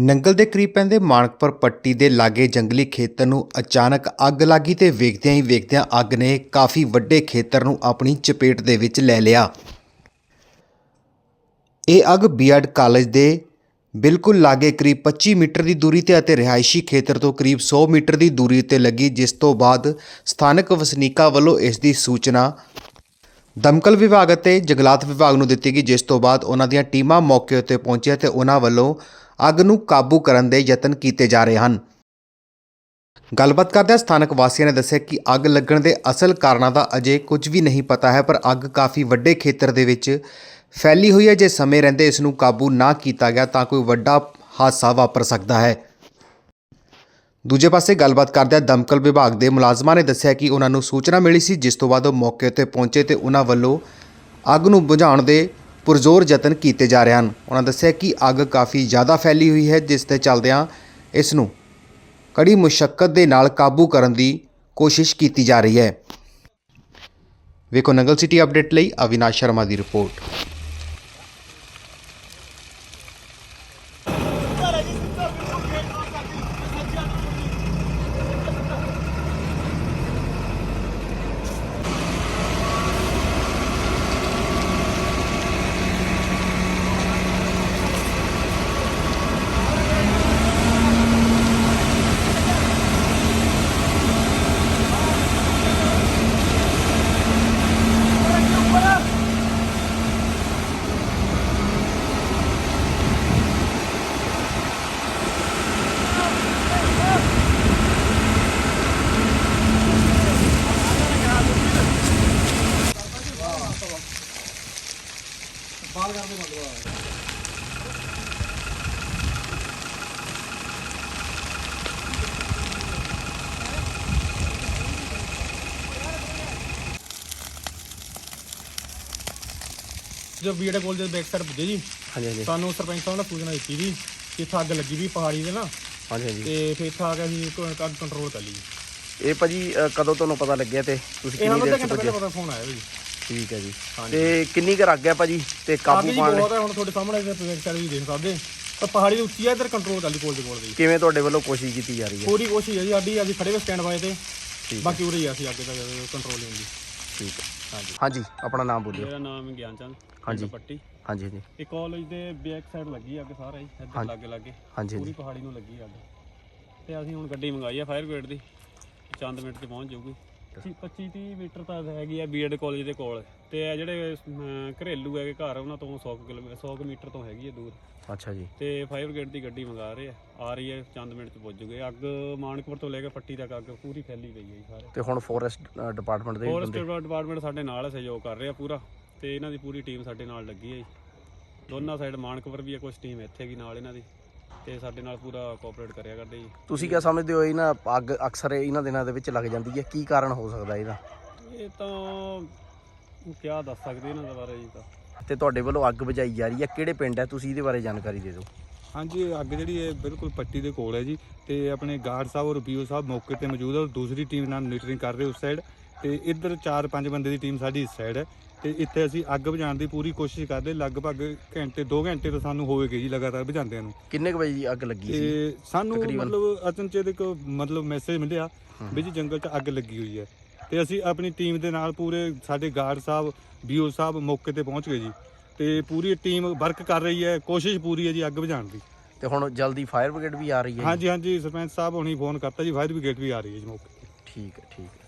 ਨੰਗਲ ਦੇ ਕਰੀਬ ਪੈਂਦੇ ਮਾਨਕਪੁਰ ਪੱਟੀ ਦੇ ਲਾਗੇ ਜੰਗਲੀ ਖੇਤਰ ਨੂੰ ਅਚਾਨਕ ਅੱਗ ਲੱਗੀ ਤੇ ਵੇਖਦਿਆਂ ਹੀ ਵੇਖਦਿਆਂ ਅੱਗ ਨੇ ਕਾਫੀ ਵੱਡੇ ਖੇਤਰ ਨੂੰ ਆਪਣੀ ਚਪੇਟ ਦੇ ਵਿੱਚ ਲੈ ਲਿਆ। ਇਹ ਅੱਗ ਬੀਐਡ ਕਾਲਜ ਦੇ ਬਿਲਕੁਲ ਲਾਗੇ ਕਰੀਬ 25 ਮੀਟਰ ਦੀ ਦੂਰੀ ਤੇ ਅਤੇ ਰਿਹਾਇਸ਼ੀ ਖੇਤਰ ਤੋਂ ਕਰੀਬ 100 ਮੀਟਰ ਦੀ ਦੂਰੀ ਤੇ ਲੱਗੀ, ਜਿਸ ਤੋਂ ਬਾਅਦ ਸਥਾਨਕ ਵਸਨੀਕਾਂ ਵੱਲੋਂ ਇਸ ਦੀ ਸੂਚਨਾ ਦਮਕਲ ਵਿਭਾਗ ਅਤੇ ਜੰਗਲਾਤ ਵਿਭਾਗ ਨੂੰ ਦਿੱਤੀ ਗਈ, ਜਿਸ ਤੋਂ ਬਾਅਦ ਉਹਨਾਂ ਦੀਆਂ ਟੀਮਾਂ ਮੌਕੇ ਉੱਤੇ ਪਹੁੰਚੀਆਂ ਤੇ ਉਹਨਾਂ ਵੱਲੋਂ ਅੱਗ ਨੂੰ ਕਾਬੂ ਕਰਨ ਦੇ ਯਤਨ ਕੀਤੇ ਜਾ ਰਹੇ ਹਨ। ਗੱਲਬਾਤ ਕਰਦਿਆਂ ਸਥਾਨਕ ਵਾਸੀਆਂ ਨੇ ਦੱਸਿਆ ਕਿ ਅੱਗ ਲੱਗਣ ਦੇ ਅਸਲ ਕਾਰਨਾਂ ਦਾ ਅਜੇ ਕੁਝ ਵੀ ਨਹੀਂ ਪਤਾ ਹੈ, ਪਰ ਅੱਗ ਕਾਫੀ ਵੱਡੇ ਖੇਤਰ ਦੇ ਵਿੱਚ ਫੈਲੀ ਹੋਈ ਹੈ। ਜੇ ਸਮੇਂ ਰਹਿੰਦੇ ਇਸ ਨੂੰ ਕਾਬੂ ਨਾ ਕੀਤਾ ਗਿਆ ਤਾਂ ਕੋਈ ਵੱਡਾ ਹਾਦਸਾ ਵਾਪਰ ਸਕਦਾ ਹੈ। ਦੂਜੇ ਪਾਸੇ ਗੱਲਬਾਤ ਕਰਦਿਆਂ ਦਮਕਲ ਵਿਭਾਗ ਦੇ ਮੁਲਾਜ਼ਮਾਂ ਨੇ ਦੱਸਿਆ ਕਿ ਉਹਨਾਂ ਨੂੰ ਸੂਚਨਾ ਮਿਲੀ ਸੀ, ਜਿਸ ਤੋਂ ਬਾਅਦ ਉਹ ਮੌਕੇ ਉੱਤੇ ਪਹੁੰਚੇ ਤੇ ਉਹਨਾਂ ਵੱਲੋਂ ਅੱਗ ਨੂੰ ਬੁਝਾਉਣ ਦੇ ਪੁਰਜ਼ੋਰ ਯਤਨ ਕੀਤੇ ਜਾ ਰਹੇ ਹਨ। ਉਹਨਾਂ ਦੱਸਿਆ ਕਿ ਅੱਗ ਕਾਫੀ ਜ਼ਿਆਦਾ ਫੈਲੀ ਹੋਈ ਹੈ, ਜਿਸ ਦੇ ਚੱਲਦਿਆਂ ਇਸ ਨੂੰ ਕੜੀ ਮੁਸ਼ਕਲ ਦੇ ਨਾਲ ਕਾਬੂ ਕਰਨ ਦੀ ਕੋਸ਼ਿਸ਼ ਕੀਤੀ ਜਾ ਰਹੀ ਹੈ। ਵੇਖੋ ਨੰਗਲ ਸਿਟੀ ਅਪਡੇਟ ਲਈ ਅਵਿਨਾਸ਼ ਸ਼ਰਮਾ ਦੀ ਰਿਪੋਰਟ। ਜੋ ਬੀੜੇ ਕੋਲ ਦੇ ਬੈਕ ਸਾਈਡ ਪੁੱਜੇ ਜੀ ਹਾਂਜੀ ਹਾਂਜੀ। ਸਾਨੂੰ ਸਰਪੰਚ ਸਾਹਿਬ ਨੇ ਸੂਚਨਾ ਦਿੱਤੀ ਜੀ ਕਿ ਇੱਥੇ ਅੱਗ ਲੱਗੀ ਵੀ ਪਹਾੜੀ ਦੇ ਨਾ। ਹਾਂਜੀ ਹਾਂਜੀ। ਤੇ ਫਿਰ ਇੱਥੇ ਆ ਕੇ ਅਸੀਂ ਕ- ਅੱਗ ਕੰਟਰੋਲ ਕਰ ਲਈ ਇਹ ਭਾਜੀ ਅ, ਕਦੋਂ ਤੁਹਾਨੂੰ ਪਤਾ ਲੱਗਿਆ ਤੇ ਤੁਸੀਂ ਇਹ ਕਿੰਨੀ ਦੇਰ ਚ ਘੰਟੇ ਪੁੱਜੇ? ਪਹਿਲਾਂ ਪਤਾ ਫੋਨ ਆਇਆ ਜੀ ਠੀਕ ਹੈ ਜੀ। ਤੇ ਕਿੰਨੀ ਕੁ ਹੈ ਭਾਜੀ ਤੇ ਅੱਗ ਕਾਬੂ ਜੀ ਲਈ? ਬਹੁਤ ਹੈ ਹੁਣ ਤੁਹਾਡੇ ਸਾਹਮਣੇ ਬੈਕ ਸਾਈਡ ਵੀ ਦੇਖ ਸਕਦੇ। ਪਰ ਪਹਾੜੀ ਦੀ ਉੱਚੀ ਹੈ ਇੱਧਰ ਕੰਟਰੋਲ ਕਰ ਲਈ ਕੋਲ ਦੇ ਕੋਲ ਦੀ। ਕਿਵੇਂ ਤੁਹਾਡੇ ਵੱਲੋਂ ਕੋਸ਼ਿਸ਼ ਕੀਤੀ ਜਾ ਰਹੀ ਹੈ? ਪੂਰੀ ਕੋਸ਼ਿਸ਼ ਹੈ ਜੀ ਸਾਡੀ ਅਸੀਂ ਖੜੇ ਹੋਏ ਸਟੈਂਡ ਬਾਏ ਤੇ ਬਾਕੀ ਉਰੇ ਹੀ ਆ ਅਸੀਂ ਅੱਗੇ ਤੱਕ ਕੰਟਰੋਲ ਹੁੰਦੀ ਠੀਕ ਹੈ। ਹਾਂਜੀ। ਹਾਂਜੀ ਆਪਣਾ ਨਾਮ ਬੋਲਿਓ। ਮੇਰਾ ਨਾਮ ਗਿਆਨ ਚੰਦ ਹਾਂਜੀ। ਪੱਟੀ। ਹਾਂਜੀ ਹਾਂਜੀ। ਇਹ ਕਾਲਜ ਦੇ ਬੈਕ ਸਾਈਡ ਲੱਗੀ ਅੱਗ ਸਾਰਾ ਹੀ ਇੱਧਰ ਹਾਂਜੀ। ਲਾਗੇ ਲਾਗੇ। ਹਾਂਜੀ ਪੂਰੀ ਹਾਂਜੀ। ਪਹਾੜੀ ਨੂੰ ਲੱਗੀ ਅੱਗ। ਤੇ ਅਸੀਂ ਹੁਣ ਗੱਡੀ ਮੰਗਾਈ ਆ ਫਾਇਰ ਬ੍ਰਿਗੇਡ ਦੀ। ਚੰਦ ਮਿੰਟ 'ਚ ਪਹੁੰਚ ਜਾਊਗੀ। 25 30 ਮੀਟਰ ਤਾਂ ਹੈਗੀ ਆ ਬੀਐਡ ਕਾਲਜ ਦੇ ਕੋਲ। ਤੇ ਇਹ ਜਿਹੜੇ ਅਮ, ਘਰੇਲੂ ਹੈਗੇ ਘਰ ਉਹਨਾਂ ਤੋਂ 100 ਕਿਲੋਮੀਟਰ 100 ਕੁ ਮੀਟਰ ਤੋਂ ਹੈਗੀ ਹੈ ਦੂਰ। ਅੱਛਾ ਜੀ। ਤੇ ਫਾਇਰ ਬ੍ਰਿਗੇਡ ਦੀ ਗੱਡੀ ਮੰਗਾ ਰਹੇ ਆ। ਆ ਰਹੀ ਹੈ ਚੰਦ ਮਿੰਟ 'ਚ ਪਹੁੰਚ ਜੂਗੇ ਅੱਗ ਮਾਨਕਪੁਰ ਤੋਂ ਲੈ ਕੇ ਪੱਟੀ ਤੱਕ ਅੱਗ ਪੂਰੀ ਫੈਲੀ ਪਈ ਹੈ ਜੀ ਸਾਰੇ। ਤੇ ਹੁਣ ਫੋਰੈਸਟ ਡਿਪਾਰਟਮੈਂਟ ਦੇ ਫੋਰੈਸਟ ਡਿਪਾਰਟਮੈਂਟ ਸਾਡੇ ਨਾਲ ਸਹਿਯੋਗ ਕਰ ਰਿਹਾ ਪੂਰਾ। ਤੇ ਇਹਨਾਂ ਦੀ ਪੂਰੀ ਟੀਮ ਸਾਡੇ ਨਾਲ ਲੱਗੀ ਹੈ ਜੀ। ਦੋਨਾਂ ਸਾਈਡ ਮਾਨਕਪੁਰ ਵੀ ਹੈ ਕੁਝ ਟੀਮ ਇੱਥੇ ਵੀ ਨਾਲ ਇਹਨਾਂ ਦੀ। ਤੇ ਸਾਡੇ ਨਾਲ ਪੂਰਾ ਕੋਆਪਰੇਟ ਕਰਿਆ ਕਰਦੇ ਜੀ। ਤੁਸੀਂ ਕੀ ਸਮਝਦੇ ਹੋ ਇਹਨਾਂ ਅੱਗ ਅਕਸਰ ਇਹਨਾਂ ਦਿਨਾਂ ਦੇ ਵਿੱਚ ਲੱਗ ਜਾਂਦੀ ਹੈ? ਕੀ ਕਾਰਨ ਹੋ ਸਕਦਾ ਇਹਦਾ? ਇਹ ਤਾਂ ਕਿਆ ਦੱਸ ਸਕਦੇ ਇਹਨਾਂ ਦੇ ਬਾਰੇ ਜੀ ਤਾਂ। ਤੇ ਤੁਹਾਡੇ ਵੱਲੋਂ ਅੱਗ ਬੁਝਾਈ ਜਾ ਰਹੀ ਹੈ। ਕਿਹੜੇ ਪਿੰਡ ਹੈ? ਤੁਸੀਂ ਇਹਦੇ ਬਾਰੇ ਜਾਣਕਾਰੀ ਦੇ ਦਿਓ। ਹਾਂਜੀ ਇਹ ਅੱਗ ਜਿਹੜੀ ਹੈ ਬਿਲਕੁਲ ਪੱਟੀ ਦੇ ਕੋਲ ਹੈ ਜੀ। ਤੇ ਆਪਣੇ ਗਾਰਡ ਸਾਹਿਬ ਔਰ ਪੀਓ ਸਾਹਿਬ ਮੌਕੇ ਤੇ ਮੌਜੂਦ ਹੈ ਔਰ ਦੂਸਰੀ ਟੀਮ ਨਾਲ ਮੋਨੀਟਰਿੰਗ ਕਰ ਰਹੇ ਉਸ ਸਾਈਡ ਤੇ ਇੱਧਰ 4-5 ਬੰਦੇ ਦੀ ਟੀਮ ਸਾਡੀ ਇਸ ਸਾਈਡ ਹੈ ਤੇ ਇੱਥੇ ਅਸੀਂ ਅੱਗ ਬੁਝਾਉਣ ਦੀ ਪੂਰੀ ਕੋਸ਼ਿਸ਼ ਕਰਦੇ ਲਗਭਗ ਘੰਟੇ 2 ਘੰਟੇ ਤਾਂ ਸਾਨੂੰ ਹੋ ਗਏ ਜੀ ਲਗਾਤਾਰ ਬੁਝਾਉਂਦਿਆਂ ਨੂੰ। ਕਿੰਨੇ ਕੁ ਵਜੇ ਦੀ ਅੱਗ ਲੱਗੀ ਸੀ? ਤੇ ਸਾਨੂੰ ਤਕਰੀਬਨ? ਮਤਲਬ ਅਚਨਚੇਤ ਇੱਕ ਮਤਲਬ ਮੈਸੇਜ ਮਿਲਿਆ ਵੀ ਜੀ ਜੰਗਲ 'ਚ ਅੱਗ ਲੱਗੀ ਹੋਈ ਹੈ। ਤੇ ਅਸੀਂ ਆਪਣੀ ਟੀਮ ਦੇ ਨਾਲ ਪੂਰੇ ਸਾਡੇ ਗਾਰਡ ਸਾਹਿਬ ਬੀਓ ਸਾਹਿਬ ਮੌਕੇ ਤੇ ਪਹੁੰਚ ਗਏ ਜੀ। ਤੇ ਪੂਰੀ ਟੀਮ ਵਰਕ ਕਰ ਰਹੀ ਹੈ ਕੋਸ਼ਿਸ਼ ਪੂਰੀ ਹੈ ਜੀ ਅੱਗ ਬੁਝਾਉਣ ਦੀ। ਤੇ ਹੁਣ ਜਲਦੀ ਫਾਇਰ ਬ੍ਰਿਗੇਡ ਵੀ ਆ ਰਹੀ ਹੈ ਜੀ? ਹਾਂਜੀ ਹਾਂਜੀ ਸਰਪੰਚ ਸਾਹਿਬ ਹੁਣੀ ਫੋਨ ਕਰਤਾ ਜੀ ਫਾਇਰ ਬ੍ਰਿਗੇਡ ਵੀ ਆ ਰਹੀ ਹੈ ਜੀ ਮੌਕੇ ਤੇ। ਠੀਕ ਹੈ ਠੀਕ ਹੈ।